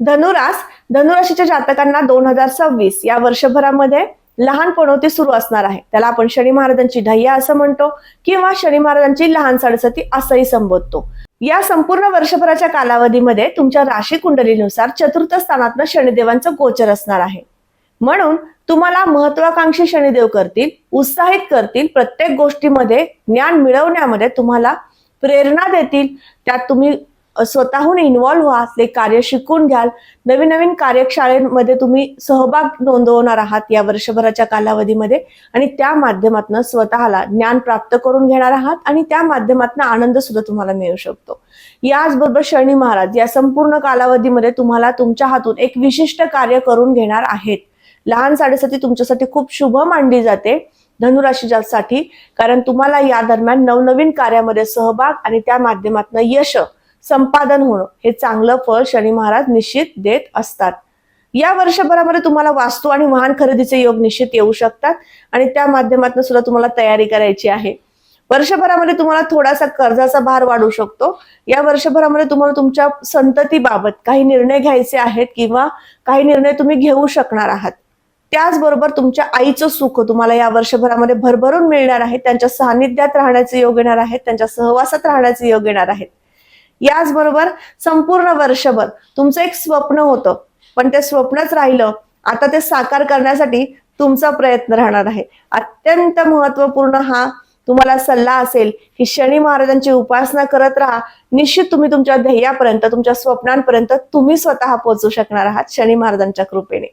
धनुरास धनुराशीच्या जातकांना दोन हजार सव्वीस या वर्षभरामध्ये लहान पणवती सुरू असणार आहे. त्याला आपण शनी महाराजांची ढय्या असं म्हणतो किंवा शनी महाराजांची लहान सडसती असंही संबोधतो. या संपूर्ण वर्षभराच्या कालावधीमध्ये तुमच्या राशी कुंडलीनुसार चतुर्थ स्थानातनं शनिदेवांचं गोचर असणार आहे. म्हणून तुम्हाला महत्वाकांक्षी शनिदेव करतील उत्साहित करतील प्रत्येक गोष्टीमध्ये ज्ञान मिळवण्यामध्ये तुम्हाला प्रेरणा देतील. त्यात तुम्ही स्वतःहून इन्व्हॉल्व्ह व्हा ते कार्य शिकून घ्याल. नवीन नवीन कार्यशाळेमध्ये तुम्ही सहभाग नोंदवणार आहात या वर्षभराच्या कालावधीमध्ये आणि त्या माध्यमातून स्वतःला ज्ञान प्राप्त करून घेणार आहात आणि त्या माध्यमातून आनंद सुद्धा तुम्हाला मिळू शकतो. याचबरोबर शनी महाराज या संपूर्ण कालावधीमध्ये तुम्हाला तुमच्या हातून एक विशिष्ट कार्य करून घेणार आहेत. लहान साडेसाती तुमच्यासाठी खूप शुभ मानली जाते धनुराशीसाठी कारण तुम्हाला या दरम्यान नवनवीन कार्यामध्ये सहभाग आणि त्या माध्यमातून यश संपादन होणं. हे चांगलं फळ शनी महाराज निश्चित देत असतात. या वर्षभरामध्ये तुम्हाला वास्तू आणि वाहन खरेदीचे योग निश्चित येऊ शकतात आणि त्या माध्यमातून सुद्धा तुम्हाला तयारी करायची आहे. वर्षभरामध्ये तुम्हाला थोडासा कर्जाचा भार वाढू शकतो. या वर्षभरामध्ये तुम्हाला तुमच्या संततीबाबत काही निर्णय घ्यायचे आहेत किंवा काही निर्णय तुम्ही घेऊ शकणार आहात. त्याचबरोबर तुमच्या आईचं सुख तुम्हाला या वर्षभरामध्ये भरभरून मिळणार आहे. त्यांच्या सानिध्यात राहण्याचे योग येणार आहेत. त्यांच्या सहवासात राहण्याचे योग येणार आहेत. याचबरोबर संपूर्ण वर्षभर तुमचं एक स्वप्न होतं. पण ते स्वप्नच राहिलं. आता ते साकार करण्यासाठी तुमचा प्रयत्न राहणार आहे. अत्यंत महत्त्वपूर्ण हा तुम्हाला सल्ला असेल की शनी महाराजांची उपासना करत राहा. निश्चित तुम्ही तुमच्या ध्येयापर्यंत तुमच्या स्वप्नांपर्यंत तुम्ही स्वतः पोहोचू शकणार आहात शनी महाराजांच्या कृपेने.